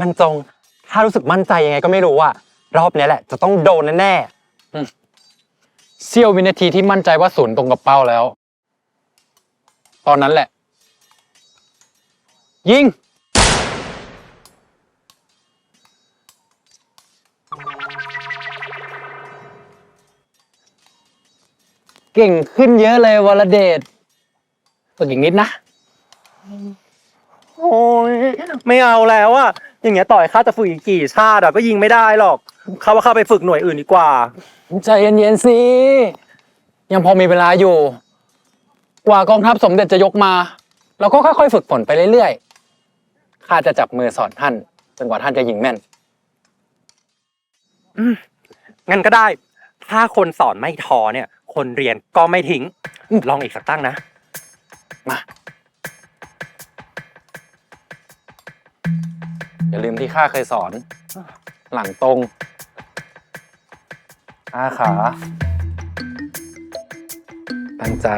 มันจง ถ้ารู้สึกมั่นใจยังไงก็ไม่รู้อะรอบเนี้ยแหละ จะต้องโดนแน่เสี้ยววินาทีที่มั่นใจว่าศูนย์ตรงกับเป้าแล้ว ตอนนั้นแหละ ยิง เก่งขึ้นเยอะเลยวรเดชฝึกอีกนิดนะโอ้ยไม่เอาแล้วอะ อย่างเงี้ยต่อยข้าจะฝึกอีกกี่ชาติอะก็ยิงไม่ได้หรอกเขาว่าเข้าไปฝึกหน่วยอื่นดีกว่า ใจเย็นๆสิ ยังพอมีเวลาอยู่ กว่ากองทัพสมเด็จจะยกมา เราก็ค่อยๆฝึกฝนไปเรื่อยๆ ข้าจะจับมือสอนท่านจนกว่าท่านจะยิงแม่น งั้นก็ได้ ถ้าคนสอนไม่ทอเนี่ย คนเรียนก็ไม่ทิ้ง ลองอีกสักตั้งนะ มา อย่าลืมที่ข้าเคยสอน หลังตรงอาขา ตั้งใจ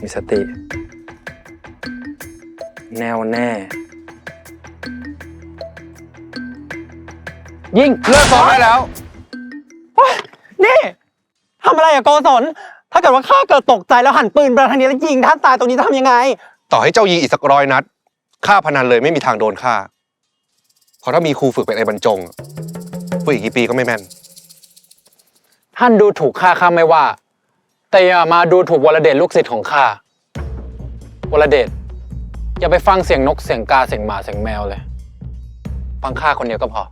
มีสติ แน่วแน่ ยิงเลิกซ้อมได้แล้วๆนี่ทำอะไรอะโกศลถ้าเกิดว่าข้าเกิดตกใจแล้วหันปืนไปทางนี้แล้วยิงท่านตายตรงนี้จะทำยังไง ต่อให้เจ้ายิงอีกสักร้อยนัด ข้าพนันเลยไม่มีทางโดนฆ่าเพราะถ้ามีครูฝึกเป็นไอ้บรรจงฝึกอีกกี่ปีก็ไม่แม่น ท่านดูถูกข้าข้าไม่ว่า แต่อย่ามาดูถูกวรเดชลูกศิษย์ของข้าวรเดชอย่าไปฟังเสียงนกเสียงกาเสียงหมาเสียงแมวเลย ฟังข้าคนเดียวก็พอ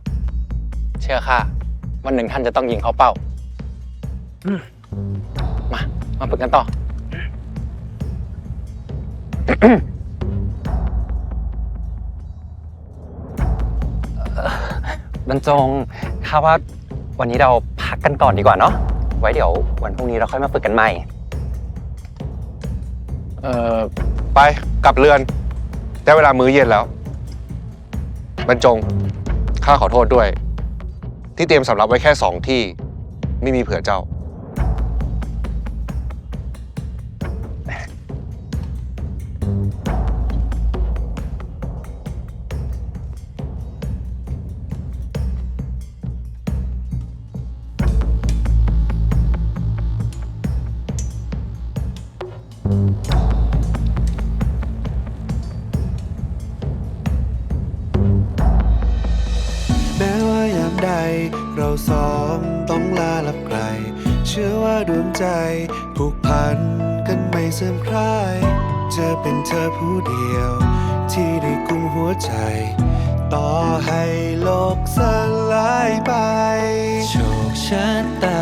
เชื่อข้าวันหนึ่งท่านจะต้องยิงเขาเป้ามา มาฝึกกันต่อ บรรจงข้าว่าวันนี้เราพักกันก่อนดีกว่าเนาะไว้เดี๋ยววันพรุ่งนี้เราค่อยมาฝึกกันใหม่ เอ่อไปกลับเรือน ได้เวลามื้อเย็นแล้ว บรรจงข้าขอโทษด้วย ที่เตรียมสำรับไว้แค่สองที่ ไม่มีเผื่อเจ้า ใด เราสองต้องลาลับไกล เชื่อว่าดวงใจผูกพันกันไม่เสื่อมคลายจะเป็นเธอผู้เดียว ที่ได้กุมหัวใจ ต่อให้โลกสลายไป โชคชะตา